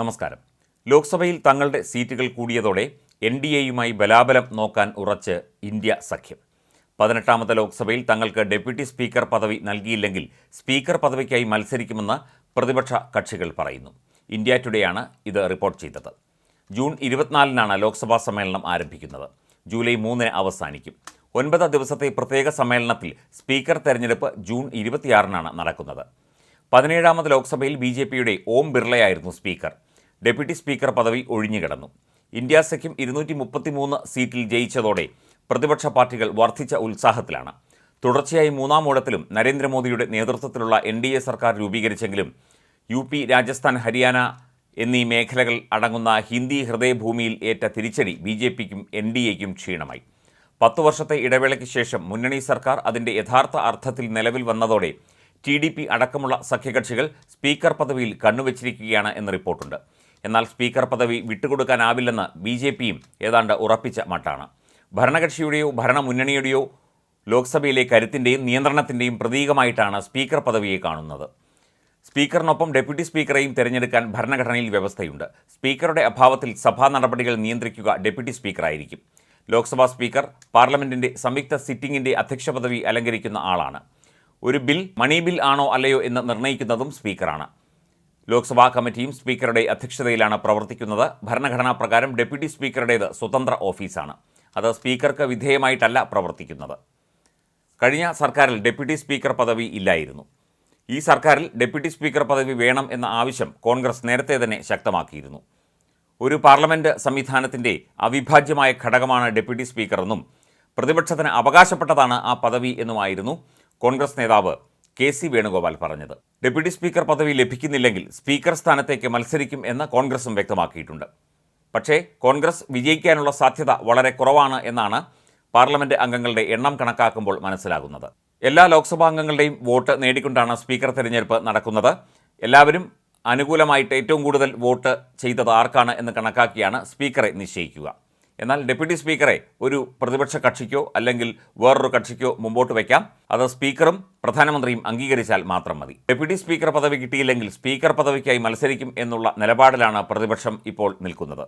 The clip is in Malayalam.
നമസ്കാരം. ലോക്സഭയിൽ തങ്ങളുടെ സീറ്റുകൾ കൂടിയതോടെ എൻ ഡി എയുമായി ബലാബലം നോക്കാൻ ഉറച്ച് ഇന്ത്യ സഖ്യം. പതിനെട്ടാമത്തെ ലോക്സഭയിൽ തങ്ങൾക്ക് ഡെപ്യൂട്ടി സ്പീക്കർ പദവി നൽകിയില്ലെങ്കിൽ സ്പീക്കർ പദവിക്കായി മത്സരിക്കുമെന്ന് പ്രതിപക്ഷ കക്ഷികൾ പറയുന്നു. ഇന്ത്യ ടുഡേയാണ് ഇത് റിപ്പോർട്ട് ചെയ്തത്. ജൂൺ ഇരുപത്തിനാലിനാണ് ലോക്സഭാ സമ്മേളനം ആരംഭിക്കുന്നത്. ജൂലൈ മൂന്നിന് അവസാനിക്കും. ഒൻപത് ദിവസത്തെ പ്രത്യേക സമ്മേളനത്തിൽ സ്പീക്കർ തെരഞ്ഞെടുപ്പ് ജൂൺ ഇരുപത്തിയാറിനാണ് നടക്കുന്നത്. പതിനേഴാമത് ലോക്സഭയിൽ ബി ജെ പിയുടെ ഓം ബിർളയായിരുന്നു സ്പീക്കർ. ഡെപ്യൂട്ടി സ്പീക്കർ പദവി ഒഴിഞ്ഞുകിടന്നു ഇന്ത്യ സഖ്യം ഇരുന്നൂറ്റി മുപ്പത്തിമൂന്ന് സീറ്റിൽ ജയിച്ചതോടെ പ്രതിപക്ഷ പാർട്ടികൾ വർദ്ധിച്ച ഉത്സാഹത്തിലാണ്. തുടർച്ചയായി മൂന്നാം ഓടത്തിലും നരേന്ദ്രമോദിയുടെ നേതൃത്വത്തിലുള്ള എൻ ഡി എ സർക്കാർ രൂപീകരിച്ചെങ്കിലും യു പി രാജസ്ഥാൻ ഹരിയാന എന്നീ മേഖലകൾ അടങ്ങുന്ന ഹിന്ദി ഹൃദയഭൂമിയിൽ ഏറ്റ തിരിച്ചടി ബി ജെ പിക്കും എൻ ഡി എക്കും ക്ഷീണമായി. പത്തു വർഷത്തെ ഇടവേളയ്ക്ക് ശേഷം മുന്നണി സർക്കാർ അതിന്റെ യഥാർത്ഥ അർത്ഥത്തിൽ നിലവിൽ വന്നതോടെ ടി ഡി പി അടക്കമുള്ള സഖ്യകക്ഷികൾ സ്പീക്കർ പദവിയിൽ കണ്ണുവച്ചിരിക്കുകയാണ് എന്ന് റിപ്പോർട്ടുണ്ട്. എന്നാൽ സ്പീക്കർ പദവി വിട്ടുകൊടുക്കാനാവില്ലെന്ന് ബി ജെ പിയും ഏതാണ്ട് ഉറപ്പിച്ച മട്ടാണ്. ഭരണകക്ഷിയുടെയോ ഭരണമുന്നണിയുടെയോ ലോക്സഭയിലെ കരുത്തിന്റെയും നിയന്ത്രണത്തിന്റെയും പ്രതീകമായിട്ടാണ് സ്പീക്കർ പദവിയെ കാണുന്നത്. സ്പീക്കറിനൊപ്പം ഡെപ്യൂട്ടി സ്പീക്കറെയും തിരഞ്ഞെടുക്കാൻ ഭരണഘടനയിൽ വ്യവസ്ഥയുണ്ട്. സ്പീക്കറുടെ അഭാവത്തിൽ സഭാ നടപടികൾ നിയന്ത്രിക്കുക ഡെപ്യൂട്ടി സ്പീക്കറായിരിക്കും. ലോക്സഭാ സ്പീക്കർ പാർലമെന്റിന്റെ സംയുക്ത സിറ്റിംഗിന്റെ അധ്യക്ഷ പദവി അലങ്കരിക്കുന്ന ആളാണ്. ഒരു ബിൽ മണി ബിൽ ആണോ അല്ലയോ എന്ന് നിർണയിക്കുന്നതും സ്പീക്കറാണ്. ലോക്സഭാ കമ്മിറ്റിയും സ്പീക്കറുടെ അധ്യക്ഷതയിലാണ് പ്രവർത്തിക്കുന്നത്. ഭരണഘടനാ പ്രകാരം ഡെപ്യൂട്ടി സ്പീക്കറുടേത് സ്വതന്ത്ര ഓഫീസാണ്. അത് സ്പീക്കർക്ക് വിധേയമായിട്ടല്ല പ്രവർത്തിക്കുന്നത്. കഴിഞ്ഞ സർക്കാരിൽ ഡെപ്യൂട്ടി സ്പീക്കർ പദവി ഇല്ലായിരുന്നു. ഈ സർക്കാരിൽ ഡെപ്യൂട്ടി സ്പീക്കർ പദവി വേണം എന്ന ആവശ്യം കോൺഗ്രസ് നേരത്തെ തന്നെ ശക്തമാക്കിയിരുന്നു. ഒരു പാർലമെന്റ് സംവിധാനത്തിന്റെ അവിഭാജ്യമായ ഘടകമാണ് ഡെപ്യൂട്ടി സ്പീക്കർ എന്നും പ്രതിപക്ഷത്തിന് അവകാശപ്പെട്ടതാണ് ആ പദവി എന്നുമായിരുന്നു കോൺഗ്രസ് നേതാവ് കെ സി വേണുഗോപാൽ പറഞ്ഞത്. ഡെപ്യൂട്ടി സ്പീക്കർ പദവി ലഭിക്കുന്നില്ലെങ്കിൽ സ്പീക്കർ സ്ഥാനത്തേക്ക് മത്സരിക്കും എന്ന് കോൺഗ്രസും വ്യക്തമാക്കിയിട്ടുണ്ട്. പക്ഷേ കോൺഗ്രസ് വിജയിക്കാനുള്ള സാധ്യത വളരെ കുറവാണ് എന്നാണ് പാർലമെന്റ് അംഗങ്ങളുടെ എണ്ണം കണക്കാക്കുമ്പോൾ മനസ്സിലാകുന്നത്. എല്ലാ ലോക്സഭാ അംഗങ്ങളുടെയും വോട്ട് നേടിക്കൊണ്ടാണ് സ്പീക്കർ തെരഞ്ഞെടുപ്പ് നടക്കുന്നത്. എല്ലാവരും അനുകൂലമായിട്ട് ഏറ്റവും കൂടുതൽ വോട്ട് ചെയ്തത് ആർക്കാണ് എന്ന് കണക്കാക്കിയാണ് സ്പീക്കറെ നിശ്ചയിക്കുക. എന്നാൽ ഡെപ്യൂട്ടി സ്പീക്കറെ ഒരു പ്രതിപക്ഷ കക്ഷിക്കോ അല്ലെങ്കിൽ വേറൊരു കക്ഷിക്കോ മുമ്പോട്ട് വയ്ക്കാം അത് സ്പീക്കറും പ്രധാനമന്ത്രിയും അംഗീകരിച്ചാൽ മാത്രം മതി. ഡെപ്യൂട്ടി സ്പീക്കർ പദവി കിട്ടിയില്ലെങ്കിൽ സ്പീക്കർ പദവിക്കായി മത്സരിക്കും എന്നുള്ള നിലപാടിലാണ് പ്രതിപക്ഷം ഇപ്പോൾ നിൽക്കുന്നത്.